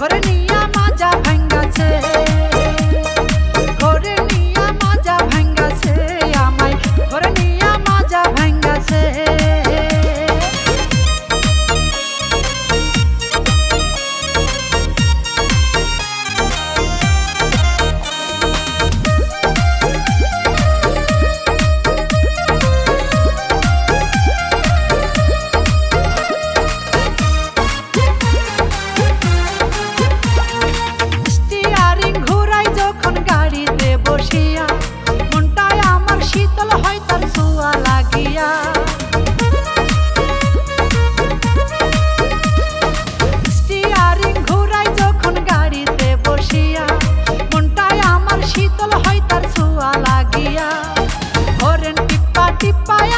భరణి পাতল হয় তার ছোঁয়া লাগিয়া। হরেন টিপ্পা টিপ্পায়